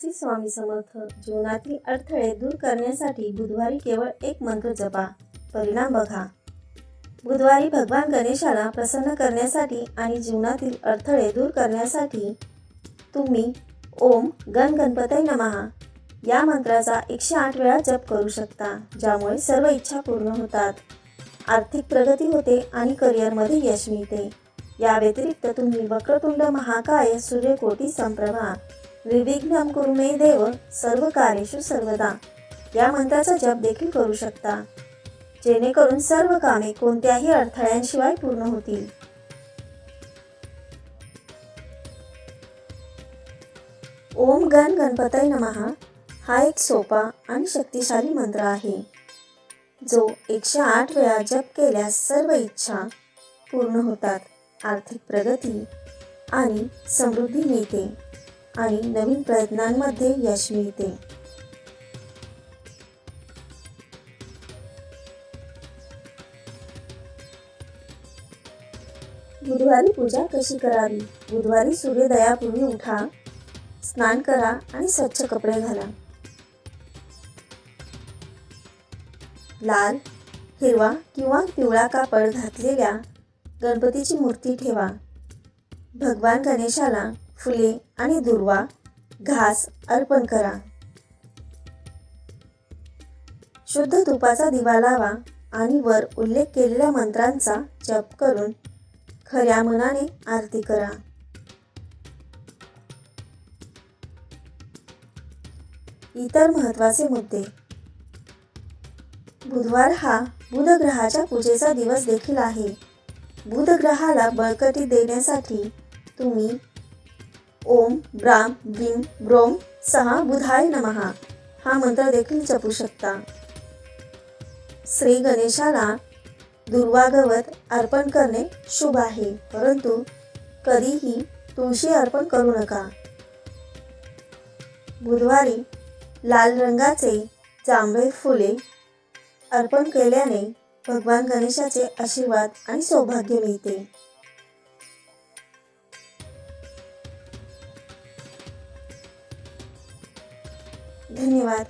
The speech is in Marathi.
श्री स्वामी समर्थ जीवनातील अडथळे दूर करण्यासाठी बुधवारी केवळ एक मंत्र जपा. परिणाम बघा. बुधवारी भगवान गणेशाला प्रसन्न करण्यासाठी आणि जीवनातील अडथळे दूर करण्यासाठी तुम्ही ओम गण गणपतय नमहा. या मंत्राचा एकशे आठ वेळा जप करू शकता ज्यामुळे सर्व इच्छा पूर्ण होतात. आर्थिक प्रगती होते आणि करिअरमध्ये यश मिळते. या व्यतिरिक्त तुम्ही वक्रतुंड महाकाय सूर्यकोटी संप्रभा. निर्विघ्नं कुरु मे देव सर्व कार्येषु सर्वदा. या मंत्राचा जप देखील करू शकता. जेणेकरून सर्व कामे कोणत्याही अडथळ्यांशिवाय पूर्ण होतील. ओम गण गणपतय नमहा हा एक सोपा आणि शक्तिशाली मंत्र आहे. जो एकशे आठ वेळा जप केल्यास सर्व इच्छा पूर्ण होतात आर्थिक प्रगती आणि समृद्धी मिळते. आणि नवीन प्रयत्नांमध्ये यश मिळते. बुधवारी पूजा कशी करावी? बुधवारी सूर्योदयापूर्वी उठा स्नान करा आणि स्वच्छ कपडे घाला. लाल हिरवा किंवा पिवळा कापड घातलेल्या गणपतीची मूर्ती ठेवा. भगवान गणेशाला फुले आणि दुर्वा घास अर्पण करा. शुद्ध तुपाचा दिवा लावा आणि वर उल्लेख केलेल्या मंत्रांचा जप करून खऱ्या मनाने आरती करा. इतर महत्त्वाचे मुद्दे. बुधवार हा बुध ग्रहाच्या पूजेचा दिवस देखील आहे. बुध ग्रहाला बळकटी देण्यासाठी तुम्ही ओम ब्राम ब्रीम ब्रोम सहा बुधाय नमहा हा मंत्र देखील जपू शकता. श्री गणेशाला दुर्वागवत अर्पण करणे शुभ आहे परंतु कधीही तुळशी अर्पण करू नका. बुधवारी लाल रंगाचे जांभळे फुले अर्पण केल्याने भगवान गणेशाचे आशीर्वाद आणि सौभाग्य मिळते. धन्यवाद.